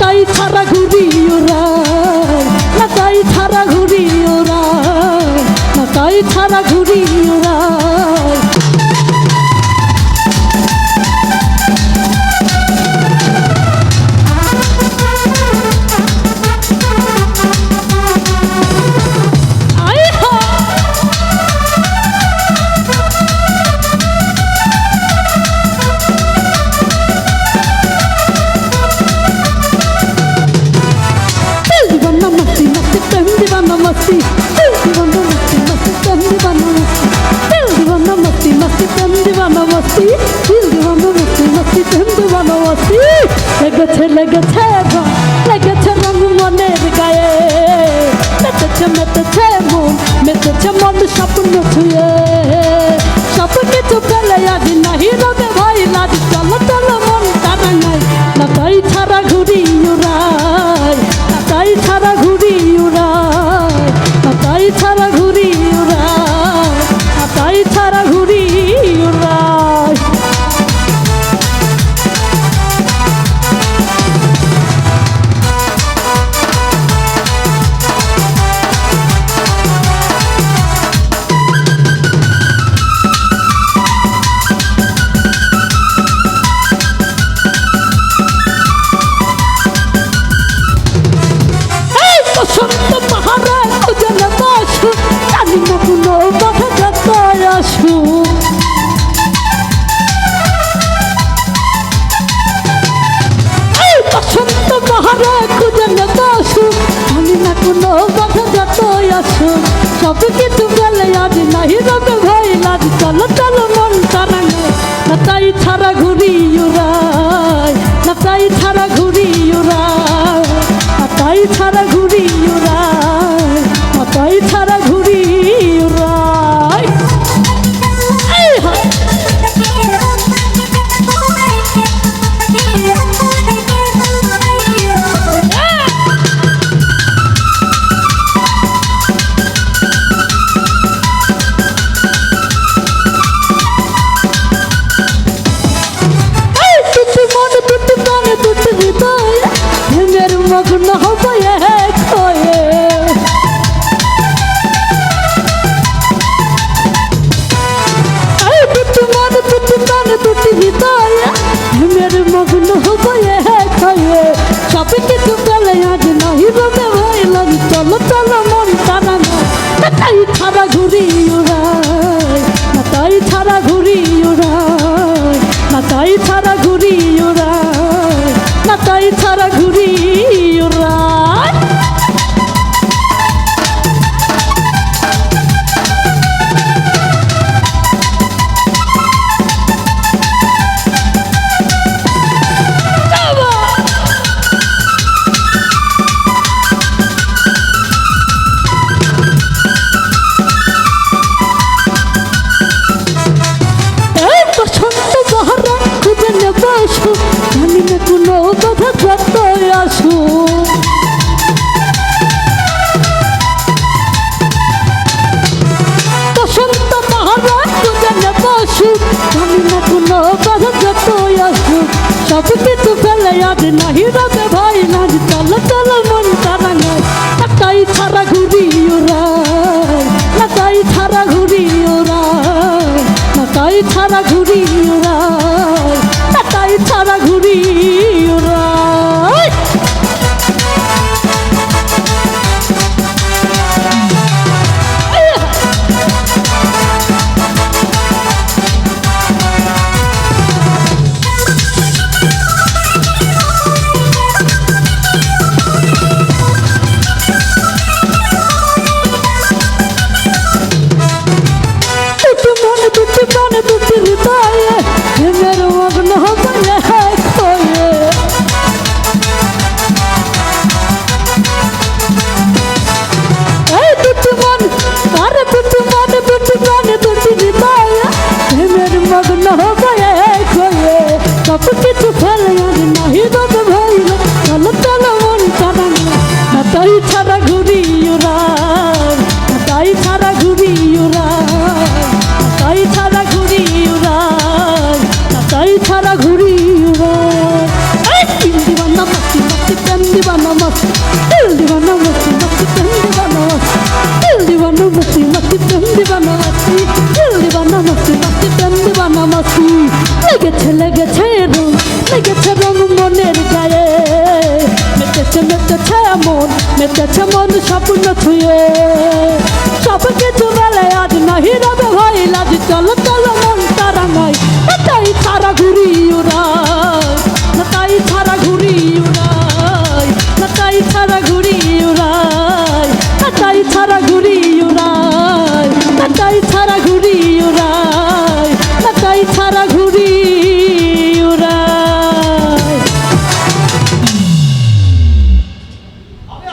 তাই ছাড়া ঘুরি ওরা না তাই ছাড়া ঘুরি ওরা না তাই ছাড়া ঘুরি দিবানা মস্তি মস্তি প্রেম দিবানা মস্তি দিবানা মস্তি মস্তি প্রেম দিবানা মস্তি দিবানা মস্তি মস্তি প্রেম দিবানা মস্তি দিবানা মস্তি মস্তি প্রেম দিবানা মস্তি লেগেছে লেগেছে লেগেছে রঙ মনের গায়ে মেতেছে মেতেছে মন মেতেছে মন স্বপ্ন ছুঁয়ে আসু সব কিছু গেলে আজ নাহি রবে ভাই লাজ চলো চলো, মন তারা না তাই ছাড়া ঘুরি উড়াই না তাই ছাড়া ঘুরি উড়াই মাথায় ছাড়া এক হয়ে সব কিছু পেলে আজ নাহি রবে ভাই লাগে চলো চলো মন তারা ঘুরি উড়াই নাহি রবে to মেপতেছে মেপতেছে এমন মেপতেছে মন সম্পূর্ণ ছুঁয়ে। সব কিছু মেলে আজ নাহি রবে ভাই, লাজ চলো চলো